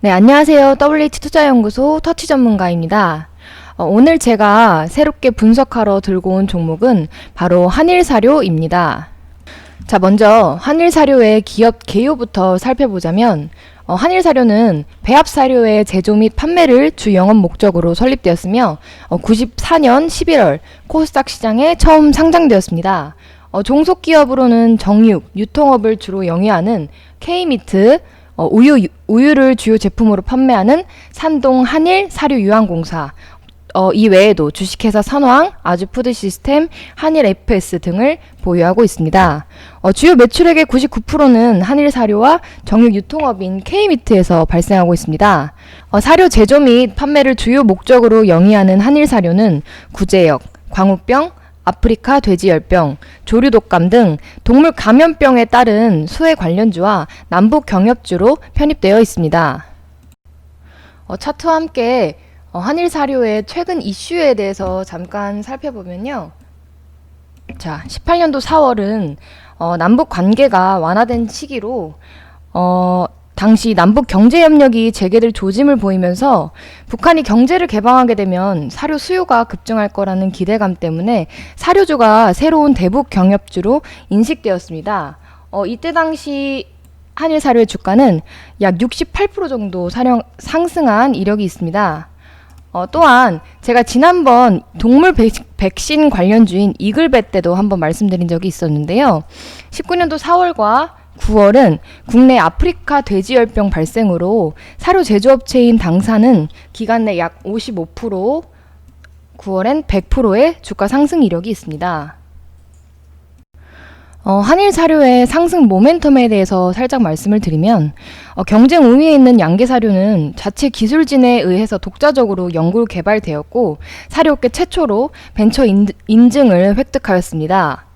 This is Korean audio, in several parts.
네, 안녕하세요. WH 투자연구소 터치 전문가입니다. 어, 오늘 제가 새롭게 분석하러 들고 온 종목은 바로 한일사료입니다. 자, 먼저 한일사료의 기업 개요부터 살펴보자면 어, 한일사료는 배합사료의 제조 및 판매를 주 영업 목적으로 설립되었으며 어, 94년 11월 코스닥 시장에 처음 상장되었습니다. 어, 종속 기업으로는 정육, 유통업을 주로 영위하는 K미트, 어, 우유, 우유를 주요 제품으로 판매하는 산동 한일 사료 유황공사, 어, 이 외에도 주식회사 선왕, 아주푸드 시스템, 한일 FS 등을 보유하고 있습니다. 어, 주요 매출액의 99%는 한일 사료와 정육 유통업인 K미트에서 발생하고 있습니다. 어, 사료 제조 및 판매를 주요 목적으로 영위하는 한일 사료는 구제역, 광우병, 아프리카 돼지열병, 조류독감 등 동물 감염병에 따른 수해 관련주와 남북 경협주로 편입되어 있습니다. 어, 차트와 함께 어, 한일 사료의 최근 이슈에 대해서 잠깐 살펴보면요. 자, 18년도 4월은 어, 남북 관계가 완화된 시기로 어, 당시 남북 경제 협력이 재개될 조짐을 보이면서 북한이 경제를 개방하게 되면 사료 수요가 급증할 거라는 기대감 때문에 사료주가 새로운 대북 경협주로 인식되었습니다. 어, 이때 당시 한일 사료의 주가는 약 68% 정도 사령, 상승한 이력이 있습니다. 어, 또한 제가 지난번 동물 백, 백신 관련주인 이글벳 때도 한번 말씀드린 적이 있었는데요. 19년도 4월과 9월은 국내 아프리카 돼지열병 발생으로 사료 제조업체인 당사는 기간 내 약 55%, 9월엔 100%의 주가 상승 이력이 있습니다. 어, 한일 사료의 상승 모멘텀에 대해서 살짝 말씀을 드리면 어, 경쟁 우위에 있는 양계 사료는 자체 기술진에 의해서 독자적으로 연구 개발되었고 사료업계 최초로 벤처 인, 인증을 획득하였습니다.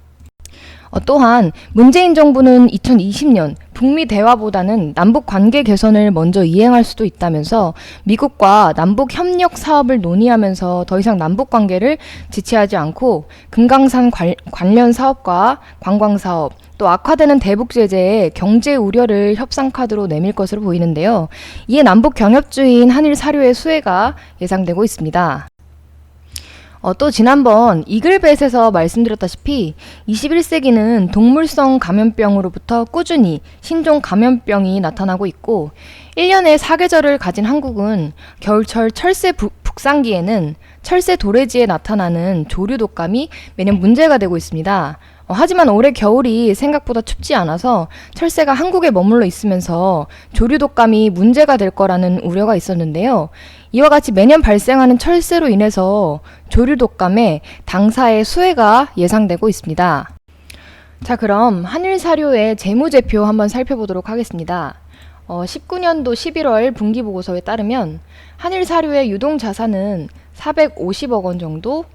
어, 또한 문재인 정부는 2020년 북미 대화보다는 남북 관계 개선을 먼저 이행할 수도 있다면서 미국과 남북 협력 사업을 논의하면서 더 이상 남북 관계를 지체하지 않고 금강산 관, 관련 사업과 관광 사업 또 악화되는 대북 제재에 경제 우려를 협상 카드로 내밀 것으로 보이는데요. 이에 남북 경협주인 한일 사료의 수혜가 예상되고 있습니다. 어, 또 지난번 이글벳에서 말씀드렸다시피 21세기는 동물성 감염병으로부터 꾸준히 신종 감염병이 나타나고 있고 1년에 사계절을 가진 한국은 겨울철 철새 부, 북상기에는 철새 도래지에 나타나는 조류 독감이 매년 문제가 되고 있습니다. 어, 하지만 올해 겨울이 생각보다 춥지 않아서 철새가 한국에 머물러 있으면서 조류 독감이 문제가 될 거라는 우려가 있었는데요. 이와 같이 매년 발생하는 철새로 인해서 조류 독감에 당사의 수혜가 예상되고 있습니다. 자, 그럼 한일 사료의 재무제표 한번 살펴보도록 하겠습니다. 어, 19년도 11월 분기 보고서에 따르면 한일 사료의 유동 자산은 450억 원 정도,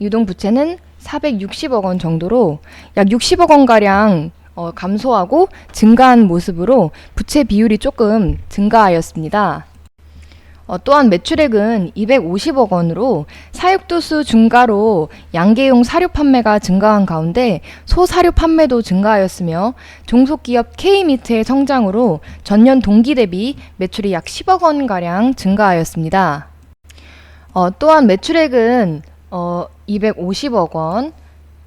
유동 부채는 460억 원 정도로 약 60억 원 가량 어, 감소하고 증가한 모습으로 부채 비율이 조금 증가하였습니다. 어, 또한 매출액은 250억 원으로 사육도수 증가로 양계용 사료 판매가 증가한 가운데 소사료 판매도 증가하였으며 종속기업 K미트의 성장으로 전년 동기 대비 매출이 약 10억 원 가량 증가하였습니다. 어, 또한 매출액은 어, 250억 원,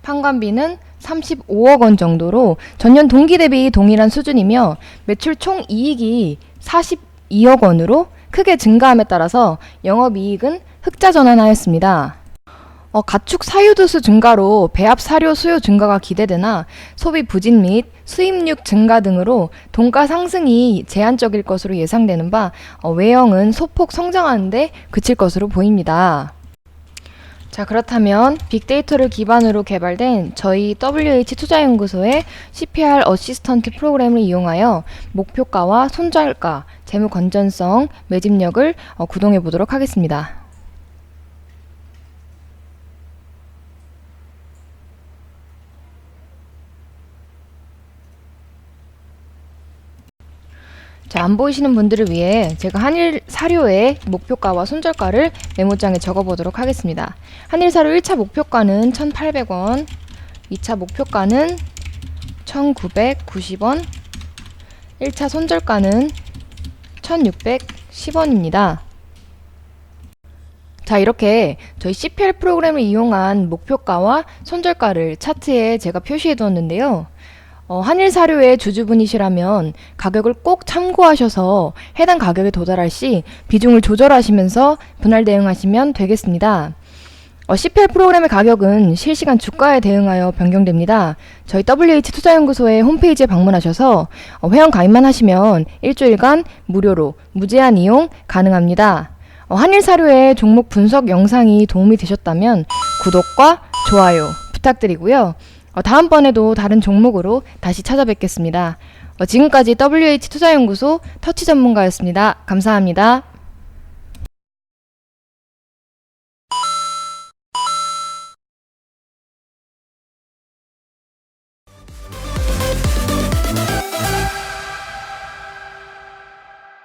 판관비는 35억 원 정도로 전년 동기 대비 동일한 수준이며 매출 총 이익이 42억 원으로 크게 증가함에 따라서 영업이익은 흑자 전환하였습니다. 어, 가축 사유도수 증가로 배합 사료 수요 증가가 기대되나 소비 부진 및 수입육 증가 등으로 동가 상승이 제한적일 것으로 예상되는 바 어, 외형은 소폭 성장하는데 그칠 것으로 보입니다. 자, 그렇다면 빅데이터를 기반으로 개발된 저희 WH 투자연구소의 CPR 어시스턴트 프로그램을 이용하여 목표가와 손절가, 재무 건전성, 매집력을 어, 구동해 보도록 하겠습니다. 자, 안 보이시는 분들을 위해 제가 한일 사료의 목표가와 손절가를 메모장에 적어 보도록 하겠습니다. 한일 사료 1차 목표가는 1,800원, 2차 목표가는 1,990원, 1차 손절가는 1,610원, 10원입니다. 자, 이렇게 저희 CPL 프로그램을 이용한 목표가와 손절가를 차트에 제가 표시해 두었는데요. 어, 한일 사료의 주주분이시라면 가격을 꼭 참고하셔서 해당 가격에 도달할 시 비중을 조절하시면서 분할 대응하시면 되겠습니다. 어, CPL 프로그램의 가격은 실시간 주가에 대응하여 변경됩니다. 저희 WH 투자연구소의 홈페이지에 방문하셔서 어, 회원 가입만 하시면 일주일간 무료로 무제한 이용 가능합니다. 어, 한일 사료의 종목 분석 영상이 도움이 되셨다면 구독과 좋아요 부탁드리고요. 어, 다음번에도 다른 종목으로 다시 찾아뵙겠습니다. 어, 지금까지 WH 투자연구소 터치 전문가였습니다. 감사합니다.